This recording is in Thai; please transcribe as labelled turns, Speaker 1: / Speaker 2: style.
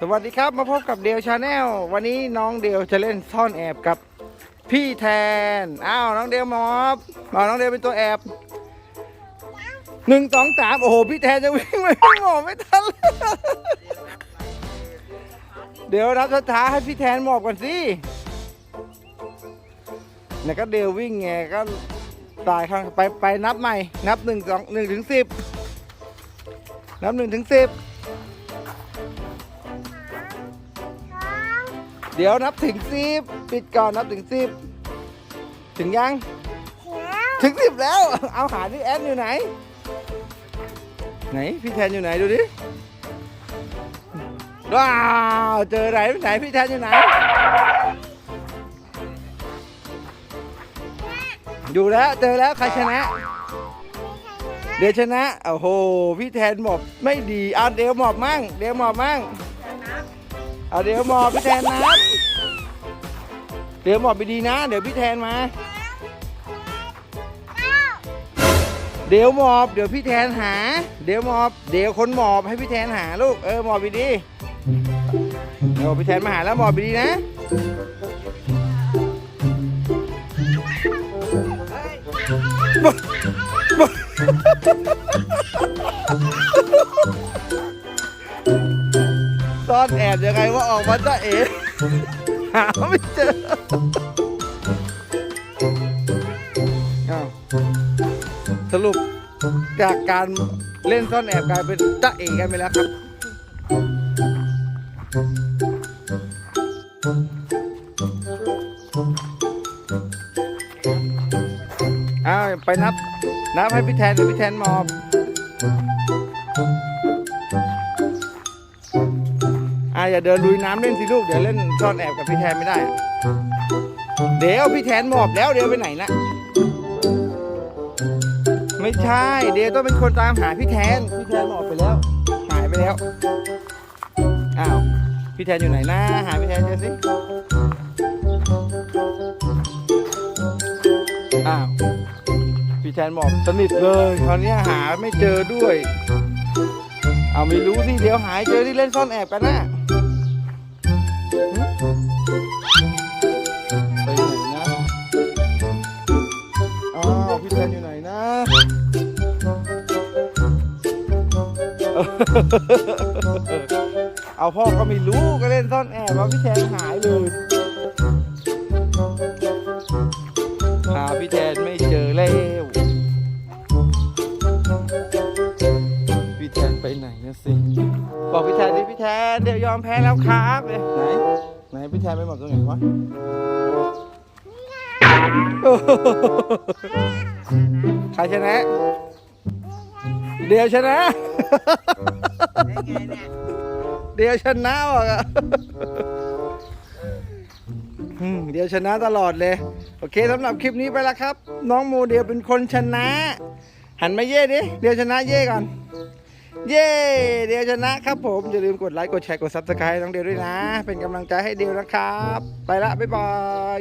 Speaker 1: สวัสดีครับมาพบกับเดลชาแนลวันนี้น้องเดลจะเล่นซ่อนแอบกับพี่แทน อ้าวน้องเดลมอบมาน้องเดลเป็นตัวแอบหนึ่งสองสามโอ้โห พี่แทนจะวิ่งไม่หมอบไม่ทันเลยเดี๋ยวรับช้าให้พี่แทนหมอบก่อนสิเนี่ยก็เดลวิ่งไงก็ ตายข้างไปไปนับใหม่ นับหนึ่งสองหนึ่งถึงสิบนับหนึ่งถึงสิบเดี๋ยวนับถึงสิบปิดก่อนนับถึงสิบถึงยัง ถึงสิบแล้ว เอาหาที่แอนอยู่ไหน ไหนพี่แทนอยู่ไหนดูดิว้าวเจอไหนไหนพี่แทนอยู่ไหน อยู่แล้วเจอแล้วใครชนะ เดี๋ยวชนะโอ้โหพี่แทนหมอบไม่ดีเอาเดี๋ยวหมอบมั่งเดี๋ยวหมอบมั่งเอาเดี๋ยวหมอบพี่แทนนับเดี๋ยวหมอบไปดีนะ เดี๋ยวพี่แทนมา เดี๋ยวหมอบ เดี๋ยวพี่แทนหา เดี๋ยวหมอบ เดี๋ยวคนหมอบให้พี่แทนหาลูกเออหมอบไปดีเดี๋ยวพี่แทนมาหาแล้วหมอบไปดีนะ ซ่อนแอบยังไงว่าออกมาจะเอ๋หาไม่เจอสรุปจากการเล่นซ่อนแอบกลายเป็นจะเอ๋กันไปแล้วครับ อ้าวไปนับ นับให้พี่แทนพี่แทนมอบอ่าอย่าเดินลุยน้ำเล่นสิลูกเดี๋ยวเล่นซ่อนแอบกับพี่แทนไม่ได้ เดี๋ยวพี่แทนหมอบแล้วเดี๋ยวไปไหนนะไม่ใช่ เดี๋ยวต้องเป็นคนตามหาพี่แทน พี่แทนหมอบไปแล้ว หายไปแล้วอ้าวพี่แทนอยู่ไหนนะหาพี่แทนเจอสิ พี่แทนหมอบสนิทเลยคราวนี้หาไม่เจอด้วย เอาไม่รู้สิเดี๋ยวหายเจอที่เล่นซ่อนแอบกันนะหึไปไหนนะอ้าวพี่แทนอยู่ไหนนะเอาพ่อก็ไม่รู้ก็เล่นซ่อนแอบว่าพี่แทนหายเลยหาพี่แทนไม่ ไปไหนนะสิบอกพี่แทนดิพี่แทนเดี๋ยวยอมแพ้แล้วครับเอ้ยไหนไหนพี่แทนไปหมดตรงไหนวะโอ้โหใครชนะ เดี๋ยวชนะเดี๋ยวชนะบอกอะอืมเดี๋ยวชนะตลอดเลย โอเคสำหรับคลิปนี้ไปแล้วครับ น้องโมเดลเป็นคนชนะ หันมาเย่ดิเดี๋ยวชนะเย่ก่อน เย้เดียวชนะครับผม อย่าลืมกดไลค์กดแชร์กดซับสไครต์น้องเดียวด้วยนะ เป็นกำลังใจให้เดียวนะครับ ไปละ บ๊ายบาย